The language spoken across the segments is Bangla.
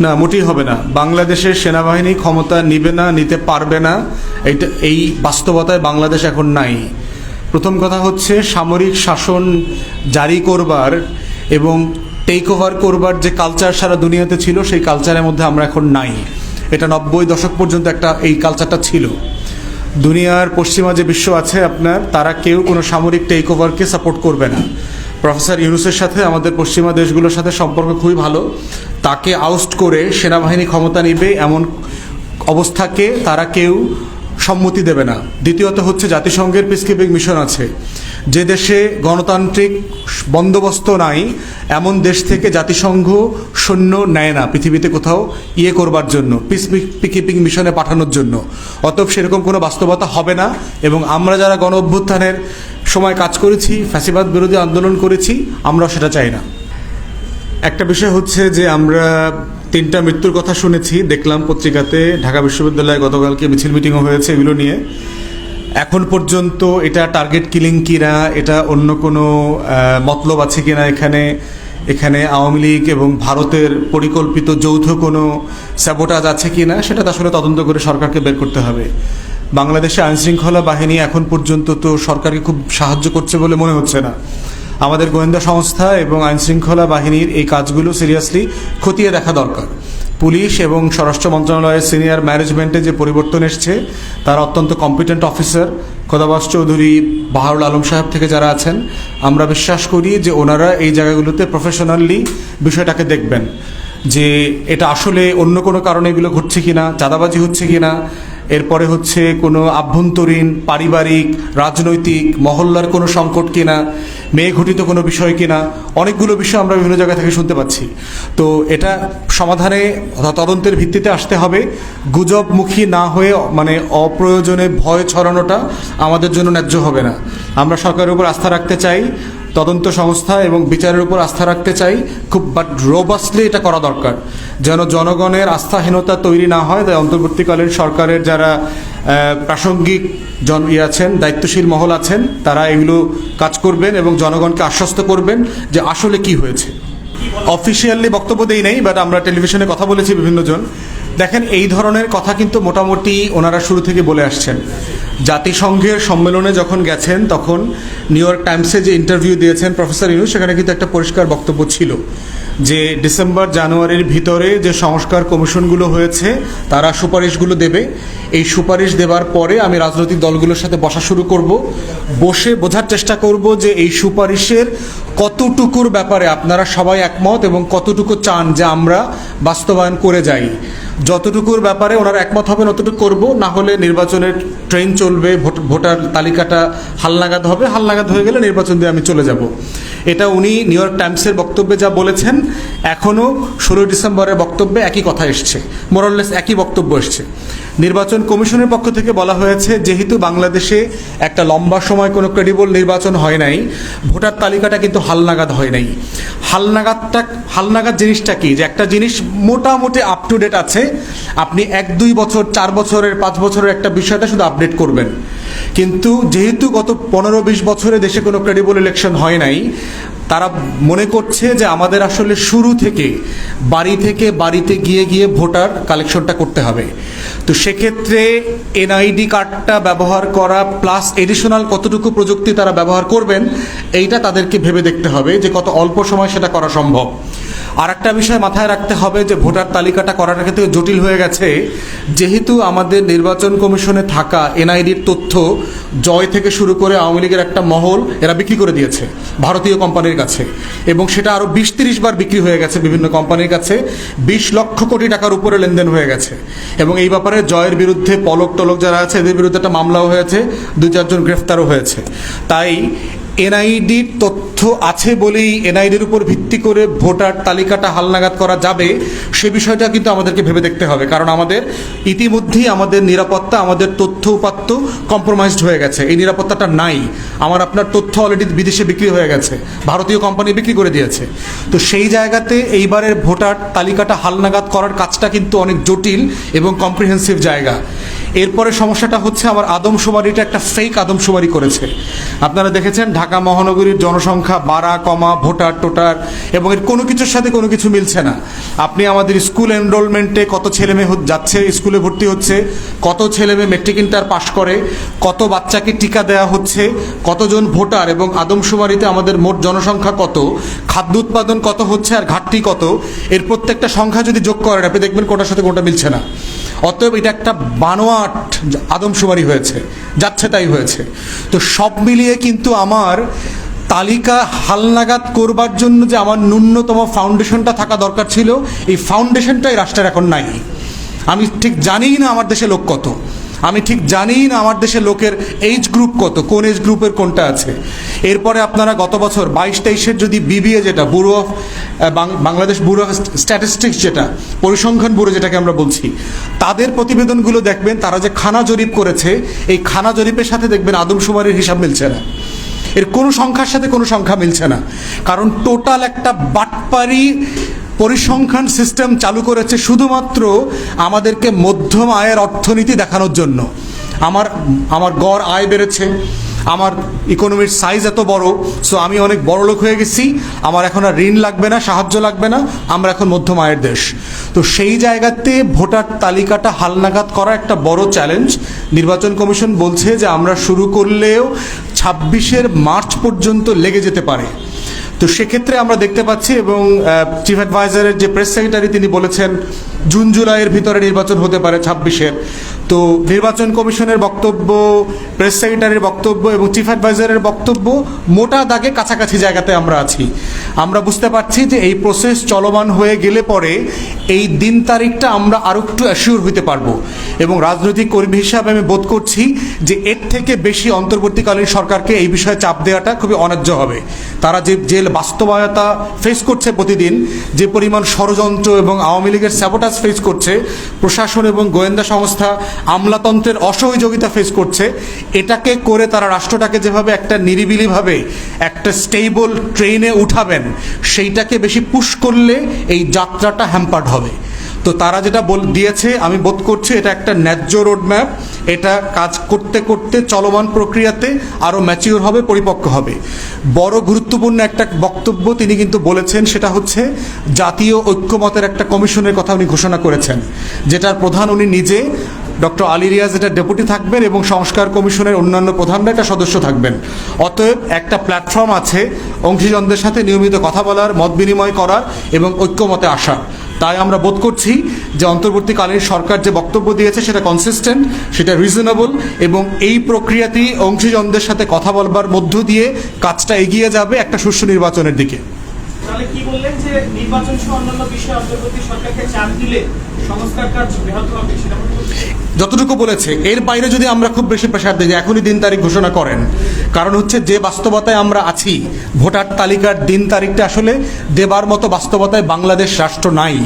না, মোটেই হবে না। বাংলাদেশের সেনাবাহিনী ক্ষমতা নিবে না, নিতে পারবে না। এইটা এই বাস্তবতায় বাংলাদেশ এখন নাই। প্রথম কথা হচ্ছে সামরিক শাসন জারি করবার এবং টেক ওভার করবার যে কালচার সারা দুনিয়াতে ছিল, সেই কালচারের মধ্যে আমরা এখন নাই। এটা নব্বই দশক পর্যন্ত একটা, এই কালচারটা ছিল। দুনিয়ার পশ্চিমা যে বিশ্ব আছে আপনার, তারা কেউ কোনো সামরিক টেক ওভারকে সাপোর্ট করবে না। প্রফেসর ইউনুসের সাথে আমাদের পশ্চিমা দেশগুলোর সাথে সম্পর্ক খুবই ভালো। তাকে আউস্ট করে সেনাবাহিনী ক্ষমতা নিবে এমন অবস্থাকে তারা কেউ সম্মতি দেবে না। দ্বিতীয়ত হচ্ছে জাতিসংঘের পিসকিপিং মিশন আছে। যে দেশে গণতান্ত্রিক বন্দোবস্ত নাই, এমন দেশ থেকে জাতিসংঘ সৈন্য নেয় না পৃথিবীতে কোথাও ইয়ে করবার জন্য পিস পিকিপিং মিশনে পাঠানোর জন্য। অতএব সেরকম কোনো বাস্তবতা হবে না এবং আমরা যারা গণ অভ্যুত্থানের সময় কাজ করেছি, ফ্যাসিবাদ বিরোধী আন্দোলন করেছি আমরাও সেটা চাই না। একটা বিষয় হচ্ছে যে আমরা তিনটা মৃত্যুর কথা শুনেছি, দেখলাম পত্রিকাতে, ঢাকা বিশ্ববিদ্যালয়ে গতকালকে মিছিল মিটিংও হয়েছে এগুলো নিয়ে। এখন পর্যন্ত এটা টার্গেট কিলিং কিনা, এটা অন্য কোনো মতলব আছে কিনা এখানে এখানে আওয়ামী লীগ এবং ভারতের পরিকল্পিত যৌথ কোনো স্যাবোটাজ আছে কিনা, সেটা তো আসলে তদন্ত করে সরকারকে বের করতে হবে। বাংলাদেশে আইনশৃঙ্খলা বাহিনী এখন পর্যন্ত তো সরকারকে খুব সাহায্য করছে বলে মনে হচ্ছে না। আমাদের গোয়েন্দা সংস্থা এবং আইনশৃঙ্খলা বাহিনীর এই কাজগুলো সিরিয়াসলি খতিয়ে দেখা দরকার। পুলিশ এবং স্বরাষ্ট্র মন্ত্রণালয়ের সিনিয়র ম্যানেজমেন্টে যে পরিবর্তন এসছে, তারা অত্যন্ত কম্পিটেন্ট অফিসার খোদাবাস চৌধুরী বাহারুল আলম সাহেব থেকে যারা আছেন, আমরা বিশ্বাস করি যে ওনারা এই জায়গাগুলোতে প্রফেশনালি বিষয়টাকে দেখবেন। যে এটা আসলে অন্য কোনো কারণে এগুলো ঘটছে কিনা, চাঁদাবাজি হচ্ছে কিনা এরপরে হচ্ছে কোনো আভ্যন্তরীণ, পারিবারিক, রাজনৈতিক, মহল্লার কোনো সংকট কিনা মেয়ে ঘটিত কোনো বিষয় কিনা, অনেকগুলো বিষয় আমরা বিভিন্ন জায়গা থেকে শুনতে পাচ্ছি। তো এটা সমাধানে তদন্তের ভিত্তিতে আসতে হবে। গুজবমুখী না হয়ে মানে অপ্রয়োজনে ভয় ছড়ানোটা আমাদের জন্য ন্যায্য হবে না। আমরা সরকারের উপর আস্থা রাখতে চাই। তদন্ত সংস্থা এবং বিচারের উপর আস্থা রাখতে চাই, খুব বাট রোবাস্টলি এটা করা দরকার। যেন জনগণের আস্থাহীনতা তৈরি না হয়, তাই অন্তর্বর্তীকালীন সরকারের যারা প্রাসঙ্গিক জন ইয়ে আছেন, দায়িত্বশীল মহল আছেন, তারা এগুলো কাজ করবেন এবং জনগণকে আশ্বস্ত করবেন যে আসলে কি হয়েছে। অফিসিয়ালি বক্তব্য দেই নেই বাট আমরা টেলিভিশনে কথা বলেছি বিভিন্ন জন। দেখেন, এই ধরনের কথা কিন্তু মোটামুটি ওনারা শুরু থেকে বলে আসছেন। জাতিসংঘের সম্মেলনে যখন গেছেন, তখন নিউ ইয়র্ক টাইমসে যে ইন্টারভিউ দিয়েছেন প্রফেসর ইউনুস, সেখানে কিন্তু একটা পরিষ্কার বক্তব্য ছিল যে ডিসেম্বর জানুয়ারির ভিতরে যে সংস্কার কমিশনগুলো হয়েছে, তারা সুপারিশগুলো দেবে। এই সুপারিশ দেওয়ার পরে আমি রাজনৈতিক দলগুলোর সাথে বসা শুরু করব। বসে বোঝার চেষ্টা করব যে এই সুপারিশের কতটুকুর ব্যাপারে আপনারা সবাই একমত এবং কতটুকু চান যে আমরা বাস্তবায়ন করে যাই। যতটুকুর ব্যাপারে ওনারা একমত হবে অতটুকু করব, না হলে নির্বাচনের ট্রেন চলবে, ভোট- ভোটার তালিকাটা হালনাগাদ হবে, হালনাগাদ হয়ে গেলে নির্বাচন দিয়ে আমি চলে যাব। এটা উনি নিউ ইয়র্ক টাইমসের বক্তব্যে যা বলেছেন এখনও ষোলোই ডিসেম্বরের বক্তব্যে একই কথা এসছে মোরাললেস একই বক্তব্য এসছে। নির্বাচন কমিশনের পক্ষ থেকে বলা হয়েছে, যেহেতু বাংলাদেশে একটা লম্বা সময় কোনো ক্রেডিবল নির্বাচন হয় নাই, ভোটার তালিকাটা কিন্তু হালনাগাদ হয় নাই। হালনাগাদটা, হালনাগাদ জিনিসটা কি? যে একটা জিনিস মোটামুটি আপ টু ডেট আছে, আপনি এক, দুই বছর, চার বছরের, পাঁচ বছরের একটা বিষয়টা শুধু আপডেট করবেন। কিন্তু যেহেতু গত পনেরো, বিশ বছরে দেশে কোনো ক্রেডিবল ইলেকশন হয় নাই, তারা মনে করছে যে আমাদের আসলে শুরু থেকে, বাড়ি থেকে বাড়িতে গিয়ে গিয়ে ভোটার কালেকশনটা করতে হবে। তো সেক্ষেত্রে এনআইডি কার্ডটা ব্যবহার করা প্লাস এডিশনাল কতটুকু প্রযুক্তি তারা ব্যবহার করবেন, এইটা তাদেরকে ভেবে দেখতে হবে যে কত অল্প সময় সেটা করা সম্ভব। আর একটা বিষয় মাথায় রাখতে হবে যে ভোটার তালিকাটা করার ক্ষেত্রে জটিল হয়ে গেছে। যেহেতু আমাদের নির্বাচন কমিশনে থাকা এনআইডির তথ্য জয় থেকে শুরু করে আওয়ামী লীগের একটা মহল এরা বিক্রি করে দিয়েছে ভারতীয় কোম্পানির কাছে। এবং সেটা আরও বিশ তিরিশ বার বিক্রি হয়ে গেছে বিভিন্ন কোম্পানির কাছে। বিশ লক্ষ কোটি টাকার উপরে লেনদেন হয়ে গেছে। এবং এই ব্যাপারে জয়ের বিরুদ্ধে পলক টলক যারা আছে, এদের বিরুদ্ধে একটা মামলাও হয়েছে। দু চারজন গ্রেফতারও হয়েছে। তাই এনআইডির তথ্য আছে বলেই এনআইডির উপর ভিত্তি করে ভোটার তালিকাটা হালনাগাদ করা যাবে, সে বিষয়টা কিন্তু আমাদেরকে ভেবে দেখতে হবে। কারণ আমাদের ইতিমধ্যেই আমাদের নিরাপত্তা, আমাদের তথ্য উপাত্ত কম্প্রোমাইজড হয়ে গেছে। এই নিরাপত্তাটা নাই। আমার আপনার তথ্য অলরেডি বিদেশে বিক্রি হয়ে গেছে। ভারতীয় কোম্পানি বিক্রি করে দিয়েছে। তো সেই জায়গাতে এইবারের ভোটার তালিকাটা হালনাগাদ করার কাজটা কিন্তু অনেক জটিল এবং কম্প্রিহেন্সিভ জায়গা। এরপরে সমস্যাটা হচ্ছে আমার আদমশুমারিটা একটা ফেক আদমশুমারি করেছে। আপনারা দেখেছেন ঢাকা মহানগরীর জনসংখ্যা বাড়া, কমা, ভোটার, টোটার এবং এর কোনো কিছুর সাথে কোনো কিছু মিলছে না। আপনি আমাদের স্কুল এনরোলমেন্টে কত ছেলে মেয়ে যাচ্ছে, স্কুলে ভর্তি হচ্ছে, কত ছেলে মেয়ে মেট্রিক ইন্টার পাশ করে, কত বাচ্চাকে টিকা দেওয়া হচ্ছে, কতজন ভোটার এবং আদমশুমারিতে আমাদের মোট জনসংখ্যা কত, খাদ্য উৎপাদন কত হচ্ছে আর ঘাটতি কত, এর প্রত্যেকটা সংখ্যা যদি যোগ করেন, আপনি দেখবেন কোটার সাথে কোনটা মিলছে না। অতএব এটা একটা বানোয়াট আদমশুমারি হয়েছে, যাচ্ছে তাই হয়েছে। তো সব মিলিয়ে কিন্তু আমার তালিকা হালনাগাদ করবার জন্য যে আমার ন্যূনতম ফাউন্ডেশনটা থাকা দরকার ছিল, এই ফাউন্ডেশনটাই রাষ্ট্রের এখন নাই। আমি ঠিক জানিই না আমার দেশে লোক কত। আমি ঠিক জানিই না আমার দেশে লোকের এইজ গ্রুপ কত, কোন এজ গ্রুপের কোনটা আছে। এরপরে আপনারা গত বছর বাইশ তেইশের যদি বিবিএ যেটা bureau of Bangladesh bureau of statistics যেটা, পরিসংখ্যান ব্যুরো যেটাকে আমরা বলছি, তাদের প্রতিবেদনগুলো দেখবেন, তারা যে খানা জরিপ করেছে, এই খানা জরিপের সাথে দেখবেন আদমশুমারির হিসাব মিলছে না। এর কোনো সংখ্যার সাথে কোনো সংখ্যা মিলছে না। কারণ টোটাল একটা বাটপারি পরিসংখ্যান সিস্টেম চালু করেছে শুধুমাত্র আমাদেরকে মধ্যম আয়ের অর্থনীতি দেখানোর জন্য। আমার আমার গড় আয় বেড়েছে, আমার ইকোনমির সাইজ এত বড় সো আমি অনেক বড় লোক হয়ে গেছি, আমার এখন আর ঋণ লাগবে না, সাহায্য লাগবে না, আমরা এখন মধ্যম আয়ের দেশ। তো সেই জায়গাতে ভোটার তালিকাটা হালনাগাদ করা একটা বড় চ্যালেঞ্জ নির্বাচন কমিশন বলছে যে আমরা শুরু করলেও ছাব্বিশের মার্চ পর্যন্ত লেগে যেতে পারে। তো সেক্ষেত্রে আমরা দেখতে পাচ্ছি এবং চিফ অ্যাডভাইজারের যে প্রেস সেক্রেটারি তিনি বলেছেন, জুন, জুলাইয়ের ভিতরে নির্বাচন হতে পারে ছাব্বিশের। তো নির্বাচন কমিশনের বক্তব্য প্রেস সেক্রেটারির বক্তব্য এবং চিফ অ্যাডভাইজারের বক্তব্য মোটা দাগে কাছাকাছি জায়গাতে আমরা আছি। আমরা বুঝতে পারছি যে এই প্রসেস চলমান হয়ে গেলে পরে এই দিন তারিখটা আমরা আরও একটু অ্যাসিওর হতে পারব। এবং রাজনৈতিক কর্মী হিসাবে আমি বোধ করছি যে এর থেকে বেশি অন্তর্বর্তীকালীন সরকারকে এই বিষয়ে চাপ দেওয়াটা খুবই অন্যায্য হবে। তারা যে যে বাস্তবায়তা ফেস করছে প্রতিদিন, যে পরিমাণ ষড়যন্ত্র এবং আওয়ামী লীগের স্যাবোটাস ফেস করছে, প্রশাসন এবং গোয়েন্দা সংস্থা আমলাতন্ত্রের অসহযোগিতা ফেস করছে। এটাকে করে তারা রাষ্ট্রটাকে যেভাবে একটা নিরিবিলিভাবে, একটা স্টেবল ট্রেনে উঠাবেন, সেইটাকে বেশি পুশ করলে এই যাত্রাটা হ্যাম্পার্ড হবে। তো তারা যেটা বল, দিয়েছে, আমি বোধ করছি এটা একটা ন্যায্য রোডম্যাপ এটা কাজ করতে করতে চলমান প্রক্রিয়াতে আরও ম্যাচিওর হবে, পরিপক্ক হবে। বড় গুরুত্বপূর্ণ একটা বক্তব্য তিনি কিন্তু বলেছেন, সেটা হচ্ছে জাতীয় ঐক্যমতের একটা কমিশনের কথা উনি ঘোষণা করেছেন, যেটার প্রধান উনি নিজে ডক্টর আলী রিয়াজ এটা ডেপুটি থাকবেন এবং সংস্কার কমিশনের অন্যান্য প্রধানরা এটা সদস্য থাকবেন। অতএব একটা প্ল্যাটফর্ম আছে অংশীজনদের সাথে নিয়মিত কথা বলার, মত বিনিময় করার এবং ঐক্যমতে আসার। তাই আমরা বোধ করছি যে অন্তর্বর্তীকালীন সরকার যে বক্তব্য দিয়েছে সেটা কনসিস্টেন্ট সেটা রিজনেবল এবং এই প্রক্রিয়াতেই অংশীজনদের সাথে কথা বলবার মধ্য দিয়ে কাজটা এগিয়ে যাবে একটা সুষ্ঠু নির্বাচনের দিকে। কি বললেন? নির্বাচন সহ অন্যান্য বিষয়ে সরকারকে চাপ দিলে সংস্কার কাজ ব্যাহত হবে সেটা যতটুকু বলেছে, এর বাইরে যদি আমরা খুব বেশি প্রেশার দিই এখনই দিন তারিখ ঘোষণা করেন, কারণ হচ্ছে যে বাস্তবতায় আমরা আছি, ভোটার তালিকার দিন তারিখটা আসলে দেবার মতো বাস্তবতায় বাংলাদেশ রাষ্ট্র নাই।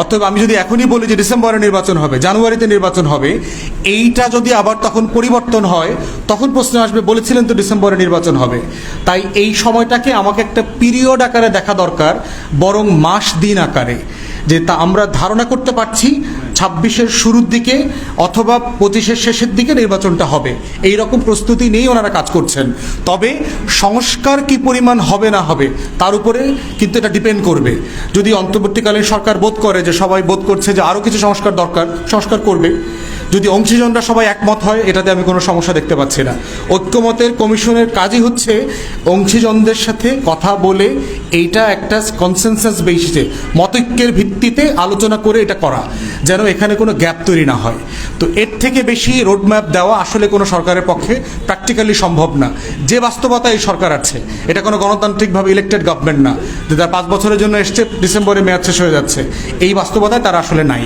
অতএব আমি যদি এখনই বলি যে ডিসেম্বরে নির্বাচন হবে, জানুয়ারিতে নির্বাচন হবে, এইটা যদি আবার তখন পরিবর্তন হয়, তখন প্রশ্ন আসবে, বলেছিলেন তো ডিসেম্বরে নির্বাচন হবে। তাই এই সময়টাকে আমাকে একটা পিরিয়ড আকারে দেখা দরকার, বরং মাস দিন আকারে, যে তা আমরা ধারণা করতে পারছি ছাব্বিশের শুরুর দিকে অথবা পঁচিশের শেষের দিকে নির্বাচনটা হবে। এই রকম প্রস্তুতি নিয়েই ওনারা কাজ করছেন। তবে সংস্কার কি পরিমাণ হবে না হবে, তার উপরে কিন্তু এটা ডিপেন্ড করবে। যদি অন্তর্বর্তীকালীন সরকার বোধ করে যে সবাই বোধ করছে যে আরও কিছু সংস্কার দরকার, সংস্কার করবে যদি অংশীজনরা সবাই একমত হয়, এটাতে আমি কোনো সমস্যা দেখতে পাচ্ছি না। ঐক্যমতের কমিশনের কাজই হচ্ছে অংশীজনদের সাথে কথা বলে এইটা একটা কনসেনসাস বেসিসে মতৈক্যের ভিত্তিতে আলোচনা করে এটা করা, যেন এখানে কোনো গ্যাপ তৈরি না হয়। তো এর থেকে বেশি রোডম্যাপ দেওয়া আসলে কোনো সরকারের পক্ষে প্র্যাকটিক্যালি সম্ভব না। যে বাস্তবতা এই সরকার আছে, এটা কোনো গণতান্ত্রিকভাবে ইলেক্টেড গভর্নমেন্ট না, যে তার পাঁচ বছরের জন্য এসছে ডিসেম্বরে মেয়াদ শেষ হয়ে যাচ্ছে, এই বাস্তবতায় তারা আসলে নাই।